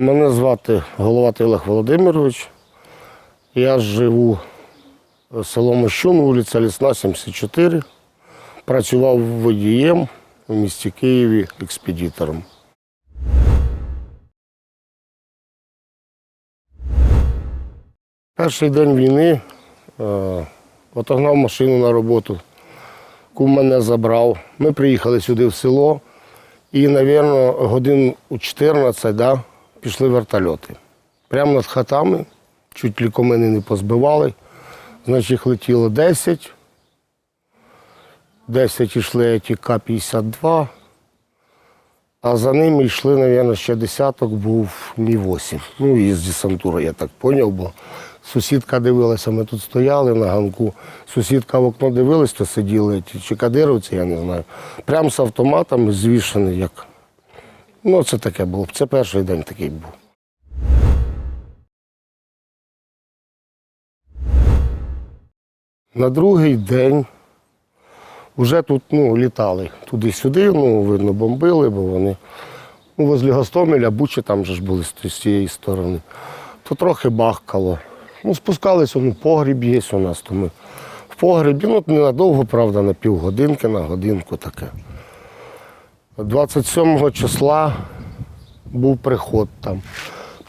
Мене звати Головатий Олег Володимирович. Я живу в село Мощун, вулиця Лісна, 74. Працював водієм у місті Києві експедитором. Перший день війни е, отогнав машину на роботу. Кум мене забрав. Ми приїхали сюди в село і, мабуть, годин у 14 да, пішли вертольоти. Прямо над хатами, чуть лікомини не позбивали. Значить, їх летіло 10. 10 йшли ті К-52, а за ними йшли, мабуть, ще десяток, був Мі-8. Ну, і з десантури, я так зрозумів, бо сусідка дивилася, ми тут стояли на ганку. Сусідка в окно дивилась, то сиділи ті чи кадировці, я не знаю. Прямо з автоматами звішаний, як. Ну, це таке було. Це перший день такий був. На другий день вже тут ну, літали туди-сюди, ну, видно, бомбили, бо вони ну, возле Гостомеля, Бучі там же ж були з цієї сторони. То трохи бахкало. Ну, спускалися, ну, погріб є у нас, то ми в погребі, ну, ненадовго, правда, на півгодинки, на годинку таке. 27 числа був приход там.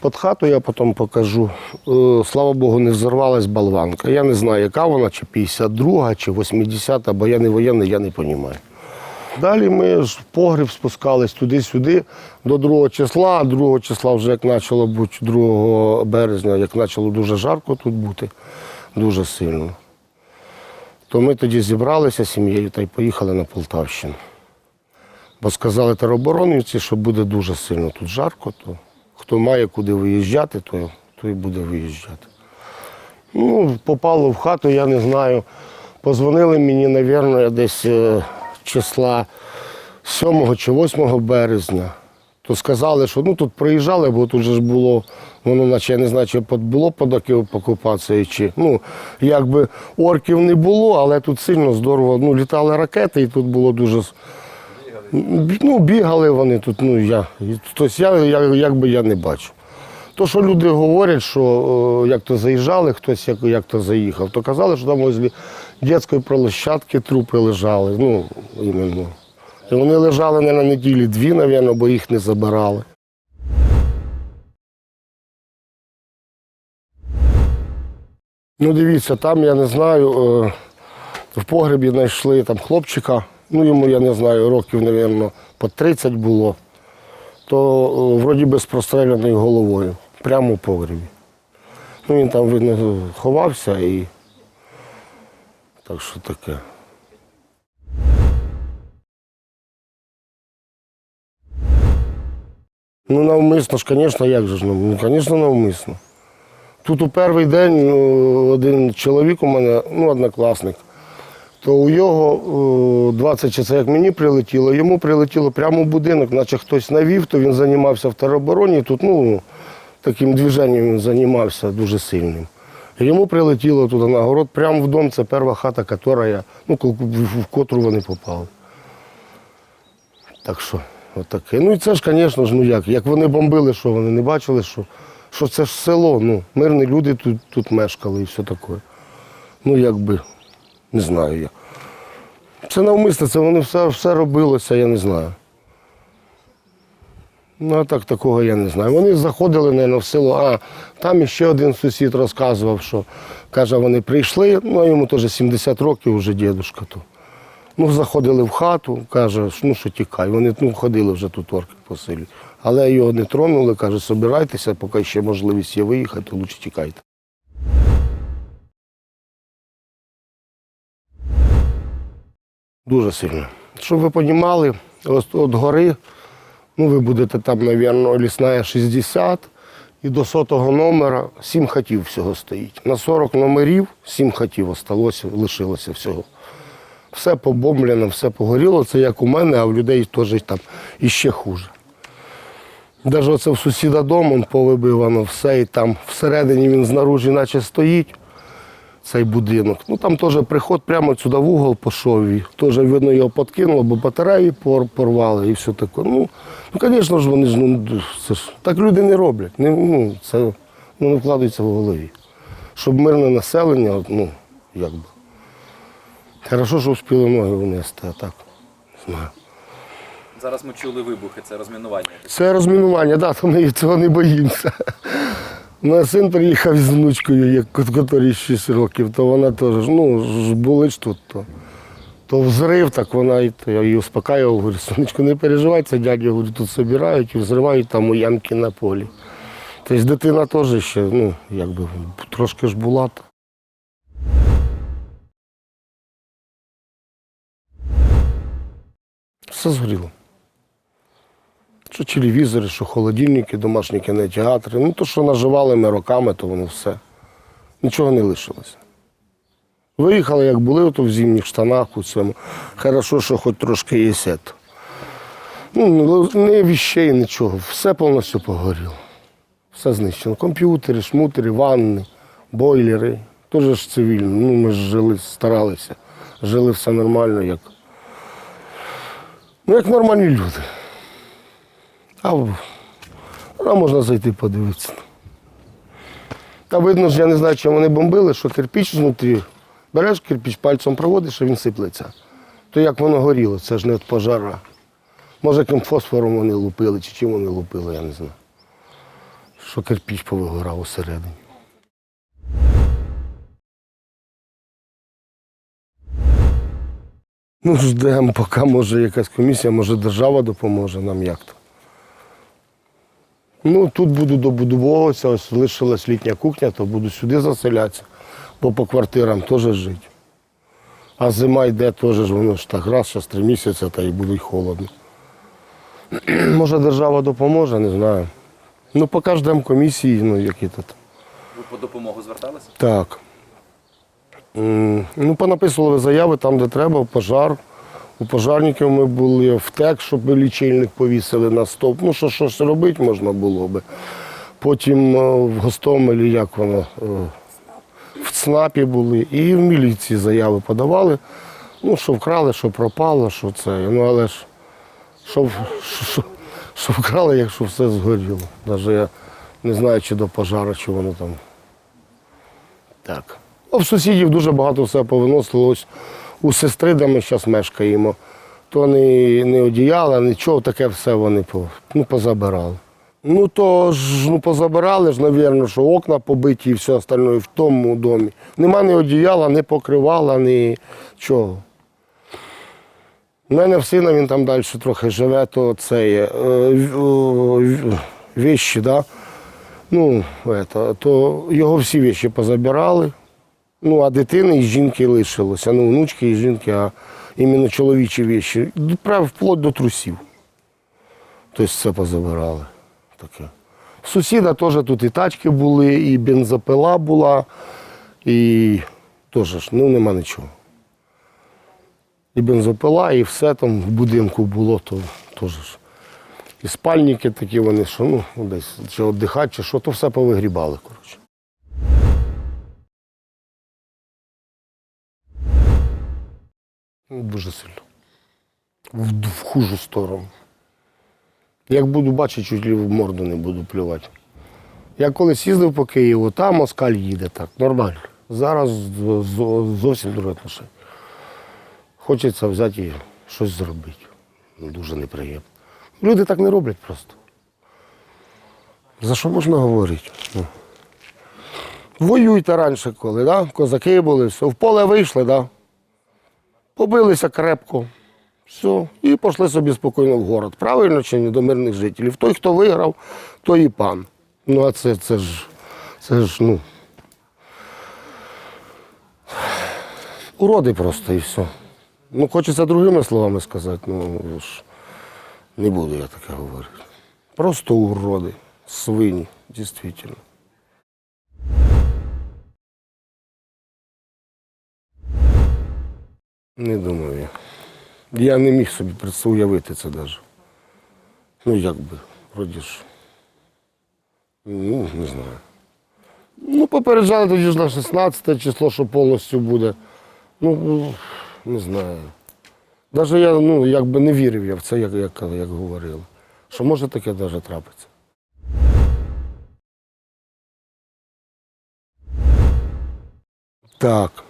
Під хату я потім покажу. Е, Слава Богу, не взорвалась болванка. Я не знаю, яка вона, чи 52, чи 80, бо я не воєнний, я не розумію. Далі ми ж в погріб спускались туди-сюди до 2 числа. а 2 числа вже як почало бути 2 березня, як почало дуже жарко тут бути, дуже сильно. То ми тоді зібралися з сім'єю та й поїхали на Полтавщину. Бо сказали тероборонівці, що буде дуже сильно тут жарко, то хто має куди виїжджати, то, то буде виїжджати. Ну, попало в хату, я не знаю. Позвонили мені, мабуть, десь е, числа 7 чи 8 березня. То сказали, що ну тут приїжджали, бо тут же ж було, воно наче я не знаю, чи було під окупацією, чи ну якби орків не було, але тут сильно здорово. Ну, літали ракети, і тут було дуже. Ну, бігали вони тут, ну я. Тобто я, я якби я не бачу. То, що люди говорять, що як то заїжджали, хтось як, як то заїхав, то казали, що там возле дитячої площадки трупи лежали. Ну, іменно. І вони лежали не на неділі дві, мабуть, бо їх не забирали. Ну, дивіться, там я не знаю, е, в погребі знайшли там хлопчика, ну йому, я не знаю, років, мабуть, по 30 було, то е, вроді би з головою, прямо в погребі. Ну, він там, видно, ховався і так що таке. Ну, навмисно ж, звісно, як же ж, ну, ну, звісно, навмисно. Тут у перший день ну, один чоловік у мене, ну, однокласник, то у його 20 часов, як мені прилетіло, йому прилетіло прямо в будинок, наче хтось навів, то він займався в теробороні. Тут ну, таким движенням він займався дуже сильним. Йому прилетіло туди на город, прямо в дом, це перша хата, яка ну, в в котру вони попали. Так що, отаке. Ну і це ж, звісно ж, ну як, як вони бомбили, що вони не бачили, що, що це ж село, ну, мирні люди тут, тут мешкали і все таке. Ну, якби, не знаю я. Це навмисно, це вони все, все робилося, я не знаю. Ну, а так такого я не знаю. Вони заходили, мабуть, в село, а там іще один сусід розказував, що каже, вони прийшли, ну йому теж 70 років вже дідушка. То. Ну, заходили в хату, каже, ну що тікай. Вони ну, ходили вже тут орки по селі. Але його не тронули, каже, собирайтеся, поки ще можливість є виїхати, лучше тікайте. Дуже сильно. Щоб ви розуміли, от гори, ну ви будете там, мабуть, лісна 60, і до сотого номера 7 хатів всього стоїть. На 40 номерів 7 хатів осталося, лишилося всього. Все побомблено, все погоріло. Це як у мене, а в людей теж там іще хуже. Навіть оце в сусіда дом, он повибивано все, і там всередині він знаружі наче стоїть. Цей будинок. Ну там теж приход прямо сюди в угол пішов. І теж видно його подкинуло, бо батареї порвали і все таке. Ну, ну звісно ж, вони ж ну, це ж так люди не роблять. Не, ну, це ну, не вкладається в голові. Щоб мирне населення, ну, як би. Хорошо, що встигли ноги внести, а так. Не знаю. Зараз ми чули вибухи, це розмінування. Це розмінування, да, то ми цього не боїмося. У нас син приїхав з внучкою, як котрій 6 років, то вона теж, ну, ж були ж тут, то, то взрив, так вона і то я її успокаював, говорю, сонечко, не переживай, це дядя, говорю, тут збирають і взривають там у ямки на полі. Тобто дитина теж ще, ну, якби трошки ж була. Все згоріло. Що телевізори, що холодильники, домашні кінотеатри. Ну, то, що наживали ми роками, то воно все. Нічого не лишилося. Виїхали, як були, то в зимніх штанах у цьому. Хорошо, що хоч трошки є сет. Ну, не віщей, нічого. Все повністю погоріло. Все знищено. Комп'ютери, шмутери, ванни, бойлери. Теж ж цивільно. Ну, ми ж жили, старалися. Жили все нормально, як, ну, як нормальні люди. А а можна зайти подивитися. Та видно ж, я не знаю, чим вони бомбили, що кирпіч знутрі. Береш кирпіч, пальцем проводиш, а він сиплеться. То як воно горіло, це ж не від пожара. Може, яким фосфором вони лупили, чи чим вони лупили, я не знаю. Що кирпіч повигорав усередині. Ну, ждемо, поки може якась комісія, може держава допоможе нам як то. Ну, тут буду добудовуватися, ось лишилась літня кухня, то буду сюди заселятися, бо по квартирам теж жити. А зима йде теж, воно ж так раз, зараз три місяці, та й буде холодно. Може держава допоможе, не знаю. Ну, поки ждемо комісії, ну які там. Ви по допомогу зверталися? Так. Ну, понаписували заяви там, де треба, пожар. У пожарників ми були, втек, щоб лічильник повісили на стовп. Ну, що щось робити можна було би. Потім е, в Гостомелі, як воно, е, в ЦНАПі були, і в міліції заяви подавали. Ну, що вкрали, що пропало, що це. Ну, але ж що, що, що, вкрали, якщо все згоріло. Навіть я не знаю, чи до пожару, чи воно там. Так. А в сусідів дуже багато все повиносило. У сестри, де ми зараз мешкаємо, то не, не одіяла, нічого, таке все вони ну, позабирали. Ну то ж ну, позабирали ж, напевно, що окна побиті і все остальне в тому домі. Нема ні одіяла, ні покривала, ні чого. У мене в сина він там далі трохи живе, то це є. е, Віщі, да? ну, то його всі віші позабирали. Ну, а дитини і жінки лишилося. Ну, внучки і жінки, а іменно чоловічі віші. Прав вплоть до трусів. Тобто все позабирали. Таке. Сусіда теж тут і тачки були, і бензопила була, і теж ну нема нічого. І бензопила, і все там в будинку було, то теж. І спальники такі вони, що ну, десь чи віддихати, чи що, то все повигрібали, коротше. Дуже сильно. В, в хужу сторону. Як буду бачити, чуть ли в морду не буду плювати. Я колись їздив по Києву, там москаль їде так, нормально. Зараз зовсім друге отношення. Хочеться взяти і щось зробити. Ну, Дуже неприємно. Люди так не роблять просто. За що можна говорити? Ну. Воюйте раніше коли, да? козаки були, все. В поле вийшли, да? Побилися крепко. Все, і пішли собі спокійно в город. Правильно чи ні до мирних жителів. Той, хто виграв, той і пан. Ну, а це, це ж, це ж, ну. Уроди просто і все. Ну, хочеться другими словами сказати, ну ж не буду я таке говорити. Просто уроди, свині, дійсно. Не думаю я. Не міг собі уявити це навіть. Ну, як би, вроді ж. Ну, не знаю. Ну, попереджали тоді ж на 16 число, що повністю буде. Ну, ну, не знаю. Навіть я ну, якби не вірив я в це, як, як, як говорили. Що може таке навіть трапиться. Так.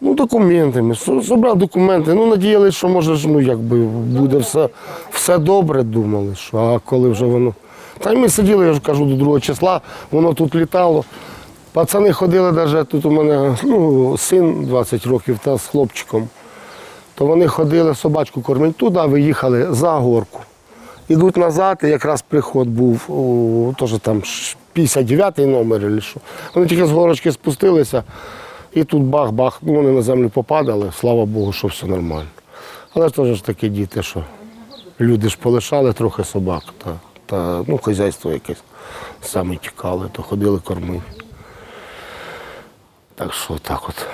Ну, документи. Ми Собрав документи. Ну, надіялися, що може ж, ну, якби буде все, все добре, думали, що, а коли вже воно. Та й ми сиділи, я ж кажу, до другого числа, воно тут літало. Пацани ходили навіть тут у мене ну, син 20 років та з хлопчиком. То вони ходили собачку кормити туди, виїхали за горку. Ідуть назад, і якраз приход був, теж там 59-й номер, чи що. Вони тільки з горочки спустилися, і тут бах-бах, ну, вони на землю попадали, слава Богу, що все нормально. Але ж теж такі діти, що люди ж полишали трохи собак, та, та ну, хазяйство якесь. Самі тікали, то ходили кормили. Так що так от.